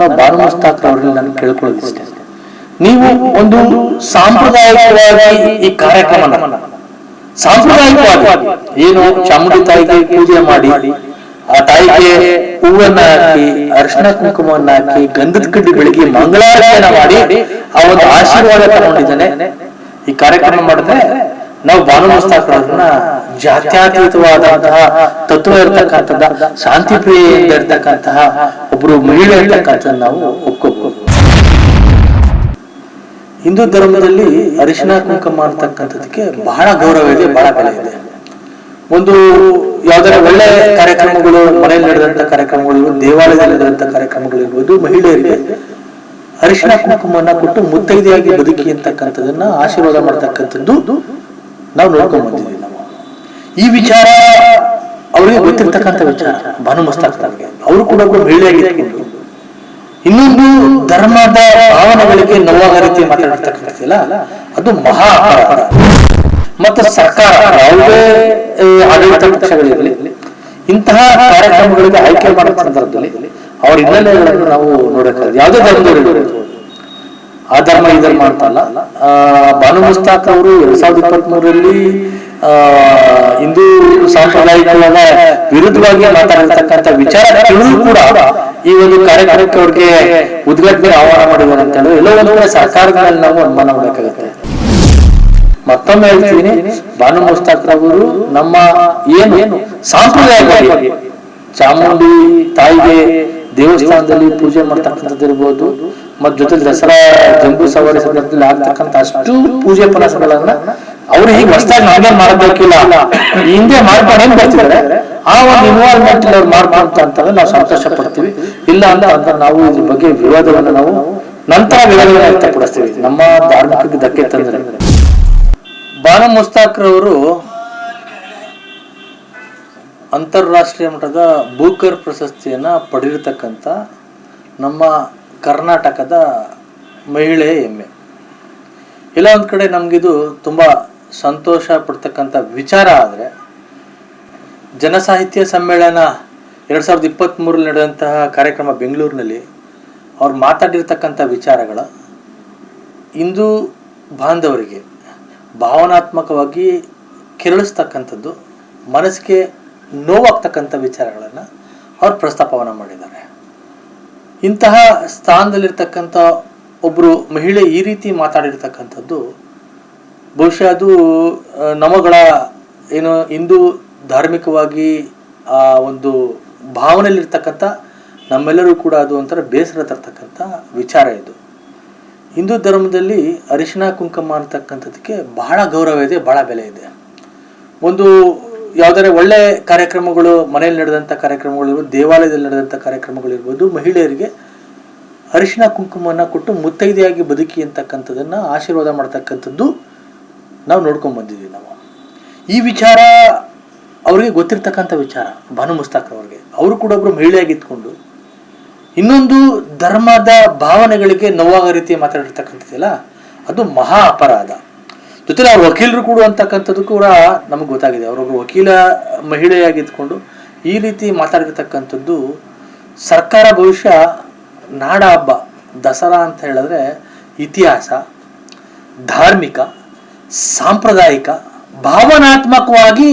ನಾನು ಬಾನು ಮುಸ್ತಾಕ್ ಅವರಲ್ಲಿ ನಾನು ಕೇಳ್ಕೊಳ್ಳೋದಿಷ್ಟೇ. ನೀವು ಒಂದು ಸಾಂಪ್ರದಾಯಿಕವಾಗಿ ಈ ಕಾರ್ಯಕ್ರಮ ಸಾಂಪ್ರದಾಯಿಕವಾಗಿ ಏನು ಚಾಮುಂಡಿ ತಾಯಿಗೆ ಪೂಜೆ ಮಾಡಿ, ಆ ತಾಯಿಗೆ ಹೂವನ್ನ ಹಾಕಿ ಅರ್ಶನ ಕುಂಕುಮವನ್ನ ಹಾಕಿ, ಗಂಧದ ಕಡ್ಡಿ ಬೆಳಗ್ಗೆ ಮಂಗಳಾರತಿಯನ್ನ ಮಾಡಿ ಆ ಒಂದು ಆಶೀರ್ವಾದ ತಗೊಂಡಿದ್ದಾನೆ. ಈ ಕಾರ್ಯಕ್ರಮ ಮಾಡಿದ್ರೆ ನಾವು ಭಾನು ಜಾತ್ಯಾತೀತವಾದಂತಹ ತತ್ವ ಇರ್ತಕ್ಕಂಥದ್ದ ಶಾಂತಿ ಪ್ರಿಯೆಯಿಂದ ಇರ್ತಕ್ಕಂತಹ ಒಬ್ರು ಮಹಿಳೆ ಇರ್ತಕ್ಕಂಥದ್ದು ನಾವು ಒಪ್ಕೋಬಹುದು ಹಿಂದೂ ಧರ್ಮದಲ್ಲಿ ಅರಿಶಿನ ಕುಂಕುಮ ಅಂತಕ್ಕಂಥದಕ್ಕೆ ಬಹಳ ಗೌರವ ಇದೆ ಬಹಳ ಬೆಲೆ ಇದೆ. ಒಂದು ಯಾವ್ದಾರ ಒಳ್ಳೆ ಕಾರ್ಯಕ್ರಮಗಳು ಮನೆಯಲ್ಲಿ ನಡೆದಂತ ಕಾರ್ಯಕ್ರಮಗಳು ದೇವಾಲಯದಲ್ಲಿ ನಡೆದಂತ ಕಾರ್ಯಕ್ರಮಗಳಿರ್ಬೋದು ಮಹಿಳೆಯರಿಗೆ ಅರಿಶಿನ ಕುಂಕುಮನ ಕೊಟ್ಟು ಮುತ್ತೈದೆಯಾಗಿ ಬದುಕಿ ಅಂತಕ್ಕಂಥದನ್ನ ಆಶೀರ್ವಾದ ಮಾಡ್ತಕ್ಕಂಥದ್ದು ನಾವು ನೋಡ್ಕೊಂಡ್ ನಾವು. ಈ ವಿಚಾರ ಅವರಿಗೆ ಗೊತ್ತಿರ್ತಕ್ಕಂಥ ವಿಚಾರ. ಭಾನು ಅವರು ಕೂಡ ಒಬ್ಬ ಮಹಿಳೆಯಾಗಿ ಇನ್ನೊಂದು ಧರ್ಮದ ಭಾವನೆಗಳಿಗೆ ನೋವಾದ ರೀತಿ ಮಾತಾಡ್ತಕ್ಕಂಥದ್ದಿಲ್ಲ? ಅದು ಮಹಾ ಅಪರಾಧ. ಮತ್ತು ಸರ್ಕಾರ ಯಾವುದೇ ಆಡಳಿತ ಪಕ್ಷಗಳಿರಲಿ, ಇಂತಹ ಕಾರ್ಯಕ್ರಮಗಳಿಗೆ ಆಯ್ಕೆ ಮಾಡುವ ಸಂದರ್ಭದಲ್ಲಿ ಅವರ ಹಿನ್ನೆಲೆಗಳನ್ನು ನಾವು ನೋಡಬೇಕಾದ್ರೆ ಯಾವುದೇ ಧರ್ಮದವರು ಆ ಧರ್ಮ ಈ ಧರ್ಮ ಆ, ಬಾನು ಮುಸ್ತಾಕ್ ಅವರು ಎರಡ್ ಸಾವಿರದ ಇಪ್ಪತ್ತ್ ಮೂರರಲ್ಲಿ ಹಿಂದೂ ಸಾಂಪ್ರದಾಯಿಕವಾದ ವಿರುದ್ಧವಾಗಿ ಮಾತಾಡಿರ್ತಕ್ಕಂಥ ವಿಚಾರ ತಿಳಿದು ಕೂಡ ಈ ಒಂದು ಕಾರ್ಯಕ್ರಮಕ್ಕೆ ಅವ್ರಿಗೆ ಉದ್ಘಾಟನೆ ಆಹ್ವಾನ ಮಾಡಿದ್ದಾರೆ ಅಂತ ಹೇಳಿದ್ರೆ ಎಲ್ಲೋ ಒಂದು ಸರ್ಕಾರಗಳಲ್ಲಿ ನಾವು ಅನುಮಾನ ಮಾಡಬೇಕಾಗುತ್ತೆ. ಮತ್ತೊಮ್ಮೆ ಹೇಳ್ತೀನಿ ಬಾನು ಮುಸ್ತಾಕ್ ಅವರು ನಮ್ಮ ಏನು ಸಾಂಪ್ರದಾಯಿಕವಾಗಿ ಚಾಮುಂಡಿ ತಾಯಿಗೆ ದೇವಸ್ಥಾನದಲ್ಲಿ ಪೂಜೆ ಮಾಡ್ತಕ್ಕಂಥದ್ದು ಇರ್ಬೋದು ಮತ್ ಜೊತೆ ದಸರಾ ಜಂಬೂ ಸವಾರಿ ಸಂದರ್ಭದಲ್ಲಿ ಆಗ್ತಕ್ಕಂಥ ಅಷ್ಟು ಪೂಜೆ ಪುನಸಗಳನ್ನ ಅವ್ರು ಈಗ ಹೊಸದಾಗಿ ನಾವೇ ಮಾಡಬೇಕಿಲ್ಲ. ಹಿಂದೆ ಮಾಡ್ಕೊಂಡು ಏನ್ ಬರ್ತಿದ್ದಾರೆ? ಆ ಒಂದು ಇನ್ವಾಲ್ವ್ಮೆಂಟ್ ಅವ್ರು ಮಾಡ್ಕೊಂತ ಅಂತಂದ್ರೆ ನಾವು ಸಂತೋಷ ಪಡ್ತೀವಿ ಇಲ್ಲ ಅಂತ ನಾವು ಇದ್ರ ಬಗ್ಗೆ ವಿವಾದವನ್ನು ನಾವು ನಂತರ ವಿವಾದವನ್ನು ವ್ಯಕ್ತಪಡಿಸ್ತೀವಿ. ನಮ್ಮ ಧಾರ್ಮಿಕ ಧಕ್ಕೆ ತಂದ್ರೆ. ಬಾನು ಮುಸ್ತಾಕ್ರವರು ಅಂತಾರಾಷ್ಟ್ರೀಯ ಮಟ್ಟದ ಬೂಕರ್ ಪ್ರಶಸ್ತಿಯನ್ನ ಪಡೆದಿರ್ತಕ್ಕಂಥ ನಮ್ಮ ಕರ್ನಾಟಕದ ಮಹಿಳೆ ಹೆಮ್ಮೆ ಇಲ್ಲ, ಒಂದು ಕಡೆ ನಮಗಿದು ತುಂಬ ಸಂತೋಷ ಪಡ್ತಕ್ಕಂಥ ವಿಚಾರ ಆದರೆ, ಜನಸಾಹಿತ್ಯ ಸಮ್ಮೇಳನ ಎರಡು ಸಾವಿರದ ಇಪ್ಪತ್ತ್ಮೂರಲ್ಲಿ ನಡೆದಂತಹ ಕಾರ್ಯಕ್ರಮ ಬೆಂಗಳೂರಿನಲ್ಲಿ ಅವ್ರು ಮಾತಾಡಿರ್ತಕ್ಕಂಥ ವಿಚಾರಗಳ ಹಿಂದೂ ಬಾಂಧವರಿಗೆ ಭಾವನಾತ್ಮಕವಾಗಿ ಕೆರಳಿಸ್ತಕ್ಕಂಥದ್ದು, ಮನಸ್ಸಿಗೆ ನೋವಾಗ್ತಕ್ಕಂಥ ವಿಚಾರಗಳನ್ನು ಅವ್ರು ಪ್ರಸ್ತಾಪವನ್ನು ಮಾಡಿದ್ದಾರೆ. ಇಂತಹ ಸ್ಥಾನದಲ್ಲಿರ್ತಕ್ಕಂಥ ಒಬ್ಬರು ಮಹಿಳೆ ಈ ರೀತಿ ಮಾತಾಡಿರ್ತಕ್ಕಂಥದ್ದು, ಬಹುಶಃ ಅದು ನಮಗಳ ಏನು ಹಿಂದೂ ಧಾರ್ಮಿಕವಾಗಿ ಆ ಒಂದು ಭಾವನೆಯಲ್ಲಿರ್ತಕ್ಕಂಥ, ನಮ್ಮೆಲ್ಲರೂ ಕೂಡ ಅದು ಒಂಥರ ಬೇಸರ ತರ್ತಕ್ಕಂಥ ವಿಚಾರ ಇದು. ಹಿಂದೂ ಧರ್ಮದಲ್ಲಿ ಅರಿಶಿನ, ಕುಂಕುಮ ಅಂತಕ್ಕಂಥದ್ದಕ್ಕೆ ಬಹಳ ಗೌರವ ಇದೆ, ಬಹಳ ಬೆಲೆ ಇದೆ. ಒಂದು ಯಾವ್ದಾರ ಒಳ್ಳೆ ಕಾರ್ಯಕ್ರಮಗಳು, ಮನೆಯಲ್ಲಿ ನಡೆದಂಥ ಕಾರ್ಯಕ್ರಮಗಳಿರ್ಬೋದು ದೇವಾಲಯದಲ್ಲಿ ನಡೆದಂಥ ಕಾರ್ಯಕ್ರಮಗಳಿರ್ಬೋದು ಮಹಿಳೆಯರಿಗೆ ಅರಿಶಿನ ಕುಂಕುಮವನ್ನು ಕೊಟ್ಟು ಮುತ್ತೈದೆಯಾಗಿ ಬದುಕಿ ಅಂತಕ್ಕಂಥದ್ದನ್ನು ಆಶೀರ್ವಾದ ಮಾಡ್ತಕ್ಕಂಥದ್ದು ನಾವು ನೋಡ್ಕೊಂಡ್ ಬಂದಿದ್ದೀವಿ ನಾವು. ಈ ವಿಚಾರ ಅವರಿಗೆ ಗೊತ್ತಿರ್ತಕ್ಕಂಥ ವಿಚಾರ, ಭಾನು ಮುಸ್ತಾಕ್ ಅವ್ರಿಗೆ. ಅವರು ಕೂಡ ಒಬ್ಬರು ಮಹಿಳೆಯಾಗಿ ಇದ್ಕೊಂಡು ಇನ್ನೊಂದು ಧರ್ಮದ ಭಾವನೆಗಳಿಗೆ ನೋವಾಗ ರೀತಿ ಮಾತಾಡಿರ್ತಕ್ಕಂಥದ್ದಿಲ್ಲ, ಅದು ಮಹಾ ಅಪರಾಧ. ಜೊತೆಲಿ ಅವ್ರ ವಕೀಲರು ಕೂಡ ಅಂತಕ್ಕಂಥದ್ದು ಕೂಡ ನಮಗೆ ಗೊತ್ತಾಗಿದೆ. ಅವರೊಬ್ರು ವಕೀಲ ಮಹಿಳೆಯಾಗಿದ್ಕೊಂಡು ಈ ರೀತಿ ಮಾತಾಡಿರ್ತಕ್ಕಂಥದ್ದು ಸರ್ಕಾರ ಭವಿಷ್ಯ ನಾಡ ಹಬ್ಬ ದಸರಾ ಅಂತ ಹೇಳಿದ್ರೆ ಇತಿಹಾಸ, ಧಾರ್ಮಿಕ, ಸಾಂಪ್ರದಾಯಿಕ, ಭಾವನಾತ್ಮಕವಾಗಿ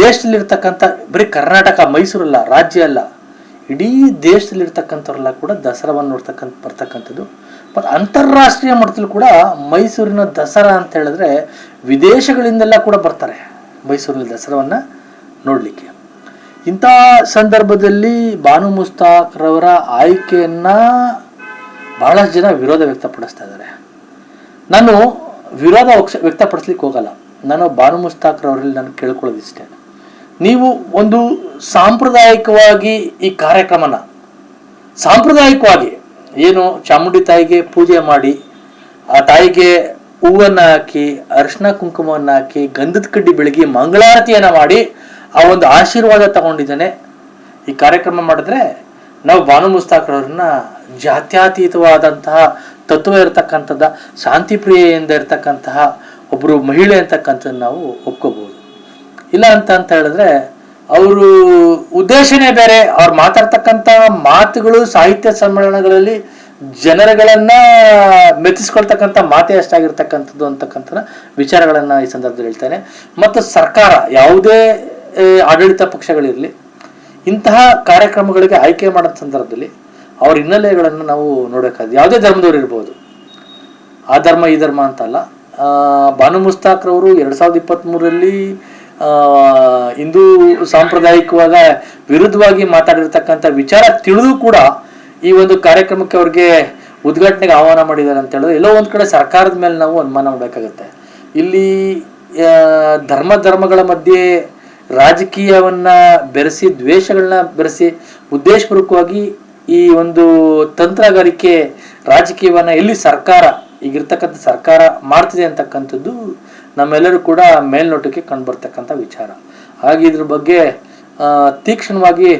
ದೇಶದಲ್ಲಿರ್ತಕ್ಕಂಥ ಬರೀ ಕರ್ನಾಟಕ, ಮೈಸೂರಲ್ಲ, ರಾಜ್ಯ ಅಲ್ಲ, ಇಡೀ ದೇಶದಲ್ಲಿರ್ತಕ್ಕಂಥವ್ರೆಲ್ಲ ಕೂಡ ದಸರಾವನ್ನು ನೋಡ್ತಕ್ಕಂಥ, ಬರ್ತಕ್ಕಂಥದ್ದು. ಮತ್ತು ಅಂತಾರಾಷ್ಟ್ರೀಯ ಮಟ್ಟದಲ್ಲಿ ಕೂಡ ಮೈಸೂರಿನ ದಸರಾ ಅಂತ ಹೇಳಿದ್ರೆ ವಿದೇಶಗಳಿಂದೆಲ್ಲ ಕೂಡ ಬರ್ತಾರೆ ಮೈಸೂರಿನ ದಸರಾವನ್ನು ನೋಡಲಿಕ್ಕೆ. ಇಂಥ ಸಂದರ್ಭದಲ್ಲಿ ಬಾನು ಮುಸ್ತಾಕ್ರವರ ಆಯ್ಕೆಯನ್ನು ಬಹಳಷ್ಟು ಜನ ವಿರೋಧ ವ್ಯಕ್ತಪಡಿಸ್ತಾ ಇದ್ದಾರೆ. ನಾನು ವಿರೋಧ ವ್ಯಕ್ತಪಡಿಸ್ಲಿಕ್ಕೆ ಹೋಗಲ್ಲ. ನಾನು ಬಾನು ಮುಸ್ತಾಕ್ರವರಲ್ಲಿ ನಾನು ಕೇಳ್ಕೊಳ್ಳೋದಿಷ್ಟೇ ನೀವು ಒಂದು ಸಾಂಪ್ರದಾಯಿಕವಾಗಿ ಈ ಕಾರ್ಯಕ್ರಮನ, ಸಾಂಪ್ರದಾಯಿಕವಾಗಿ ಏನು ಚಾಮುಂಡಿ ತಾಯಿಗೆ ಪೂಜೆ ಮಾಡಿ, ಆ ತಾಯಿಗೆ ಹೂವನ್ನ ಹಾಕಿ, ಅರಿಶಿನ ಕುಂಕುಮವನ್ನ ಹಾಕಿ, ಗಂಧದ ಕಡ್ಡಿ ಬೆಳಗಿ ಮಂಗಳಾರತಿಯನ್ನ ಮಾಡಿ ಆ ಒಂದು ಆಶೀರ್ವಾದ ತಗೊಂಡಿದ್ದಾನೆ. ಈ ಕಾರ್ಯಕ್ರಮ ಮಾಡಿದ್ರೆ ನಾವು ಭಾನು ಮುಸ್ತಾಕ್ರವ್ರನ್ನ ಜಾತ್ಯತೀತವಾದಂತಹ ತತ್ವ ಇರತಕ್ಕಂಥದ್ದ ಶಾಂತಿ ಪ್ರಿಯೆಯಿಂದ ಇರತಕ್ಕಂತಹ ಒಬ್ಬರು ಮಹಿಳೆ ಅಂತಕ್ಕಂಥದ್ದು ನಾವು ಒಪ್ಕೋಬಹುದು. ಇಲ್ಲ ಅಂತ ಅಂತ ಹೇಳಿದ್ರೆ ಅವರು ಉದ್ದೇಶನೇ ಬೇರೆ, ಅವ್ರು ಮಾತಾಡ್ತಕ್ಕಂಥ ಮಾತುಗಳು, ಸಾಹಿತ್ಯ ಸಮ್ಮೇಳನಗಳಲ್ಲಿ ಜನರುಗಳನ್ನ ಮೆಚ್ಚಿಸ್ಕೊಳ್ತಕ್ಕಂಥ ಮಾತೇ ಅಷ್ಟಾಗಿರ್ತಕ್ಕಂಥದ್ದು ಅಂತಕ್ಕಂಥ ವಿಚಾರಗಳನ್ನ ಈ ಸಂದರ್ಭದಲ್ಲಿ ಹೇಳ್ತೇನೆ. ಮತ್ತು ಸರ್ಕಾರ ಯಾವುದೇ ಆಡಳಿತ ಪಕ್ಷಗಳಿರಲಿ, ಇಂತಹ ಕಾರ್ಯಕ್ರಮಗಳಿಗೆ ಆಯ್ಕೆ ಮಾಡೋ ಸಂದರ್ಭದಲ್ಲಿ ಅವ್ರ ಹಿನ್ನೆಲೆಗಳನ್ನು ನಾವು ನೋಡಬೇಕಾದ್ರೆ ಯಾವುದೇ ಧರ್ಮದವ್ರು ಇರ್ಬೋದು. ಆ ಧರ್ಮ ಈ ಧರ್ಮ ಅಂತಲ್ಲ ಭಾನು ಮುಸ್ತಾಕ್ರವರು ಎರಡು ಸಾವಿರದ ಇಪ್ಪತ್ತ್ಮೂರರಲ್ಲಿ ಹಿಂದೂ ಸಾಂಪ್ರದಾಯಿಕವಾಗ ವಿರುದ್ಧವಾಗಿ ಮಾತಾಡಿರ್ತಕ್ಕಂಥ ವಿಚಾರ ತಿಳಿದು ಕೂಡ ಈ ಒಂದು ಕಾರ್ಯಕ್ರಮಕ್ಕೆ ಅವ್ರಿಗೆ ಉದ್ಘಾಟನೆಗೆ ಆಹ್ವಾನ ಮಾಡಿದ್ದಾರೆ ಅಂತ ಹೇಳಿದ್ರೆ ಎಲ್ಲೋ ಒಂದು ಕಡೆ ಸರ್ಕಾರದ ಮೇಲೆ ನಾವು ಅನುಮಾನ ಮಾಡಬೇಕಾಗತ್ತೆ. ಇಲ್ಲಿ ಧರ್ಮ ಧರ್ಮಗಳ ಮಧ್ಯೆ ರಾಜಕೀಯವನ್ನ ಬೆರೆಸಿ, ದ್ವೇಷಗಳನ್ನ ಬೆರೆಸಿ ಉದ್ದೇಶಪೂರ್ವಕವಾಗಿ ಈ ಒಂದು ತಂತ್ರಗಾರಿಕೆ ರಾಜಕೀಯವನ್ನ ಎಲ್ಲಿ ಸರ್ಕಾರ ಈಗಿರ್ತಕ್ಕಂಥ ಸರ್ಕಾರ ಮಾಡ್ತಿದೆ ಅಂತಕ್ಕಂಥದ್ದು ನಮ್ಮೆಲ್ಲರೂ ಕೂಡ ಮೇಲ್ನೋಟಕ್ಕೆ ಕಂಡುಬರ್ತಕ್ಕಂಥ ವಿಚಾರ. ಹಾಗೆ ಇದ್ರ ಬಗ್ಗೆ ತೀಕ್ಷ್ಣವಾಗಿ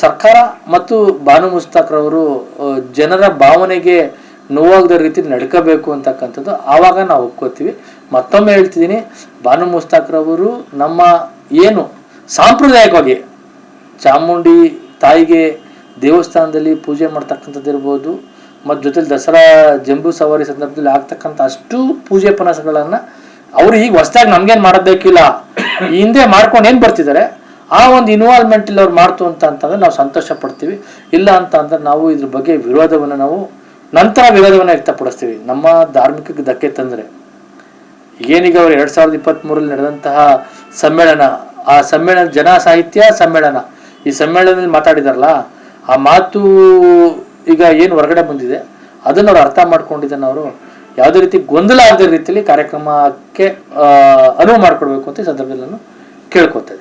ಸರ್ಕಾರ ಮತ್ತು ಬಾನು ಮುಸ್ತಾಕ್ರವರು ಜನರ ಭಾವನೆಗೆ ನೋವಾಗದ ರೀತಿ ನಡ್ಕೋಬೇಕು ಅಂತಕ್ಕಂಥದ್ದು ಆವಾಗ ನಾವು ಒಪ್ಕೋತೀವಿ. ಮತ್ತೊಮ್ಮೆ ಹೇಳ್ತಿದ್ದೀನಿ ಬಾನು ಮುಸ್ತಾಕ್ರವರು ನಮ್ಮ ಏನು ಸಾಂಪ್ರದಾಯಿಕವಾಗಿ ಚಾಮುಂಡಿ ತಾಯಿಗೆ ದೇವಸ್ಥಾನದಲ್ಲಿ ಪೂಜೆ ಮಾಡ್ತಕ್ಕಂಥದ್ದು ಇರ್ಬೋದು ಮತ್ತು ಜೊತೆಲಿ ದಸರಾ ಜಂಬೂ ಸವಾರಿ ಸಂದರ್ಭದಲ್ಲಿ ಆಗ್ತಕ್ಕಂಥ ಅಷ್ಟು ಪೂಜೆ ಪನಸಗಳನ್ನು ಅವರು ಈಗ ಹೊಸದಾಗಿ ನಮ್ಗೇನು ಮಾಡೋದಕ್ಕಿಲ್ಲ ಬೇಕಿಲ್ಲ. ಈ ಹಿಂದೆ ಮಾಡ್ಕೊಂಡು ಏನು ಬರ್ತಿದ್ದಾರೆ ಆ ಒಂದು ಇನ್ವಾಲ್ವ್ಮೆಂಟ್ ಇಲ್ಲಿ ಅವ್ರು ಮಾಡ್ತು ಅಂತ ಅಂತಂದ್ರೆ ನಾವು ಸಂತೋಷ ಪಡ್ತೀವಿ. ಇಲ್ಲ ಅಂತ ಅಂದ್ರೆ ನಾವು ಇದ್ರ ಬಗ್ಗೆ ವಿರೋಧವನ್ನು ನಾವು ನಂತರ ವಿರೋಧವನ್ನು ವ್ಯಕ್ತಪಡಿಸ್ತೀವಿ. ನಮ್ಮ ಧಾರ್ಮಿಕಕ್ಕೆ ಧಕ್ಕೆ ತಂದರೆ. ಏನೀಗ ಅವರು ಎರಡು ಸಾವಿರದ ಇಪ್ಪತ್ತ್ ಮೂರಲ್ಲಿ ನಡೆದಂತಹ ಸಮ್ಮೇಳನ, ಆ ಸಮ್ಮೇಳನ ಜನ ಸಾಹಿತ್ಯ ಸಮ್ಮೇಳನ. ಈ ಸಮ್ಮೇಳನದಲ್ಲಿ ಮಾತಾಡಿದಾರಲ್ಲ, ಆ ಮಾತು ಈಗ ಏನು ಹೊರಗಡೆ ಬಂದಿದೆ, ಅದನ್ನು ಅವ್ರು ಅರ್ಥ ಮಾಡ್ಕೊಂಡಿದ್ದಾನೆ ಅವರು ಯಾವುದೇ ರೀತಿ ಗೊಂದಲ ಆಗದ ರೀತಿಯಲ್ಲಿ ಕಾರ್ಯಕ್ರಮಕ್ಕೆ ಅನುವು ಮಾಡಿಕೊಡ್ಬೇಕು ಅಂತ ಈ ಸಂದರ್ಭದಲ್ಲಿ ನಾನು ಕೇಳ್ಕೊತಾ ಇದ್ದೀನಿ.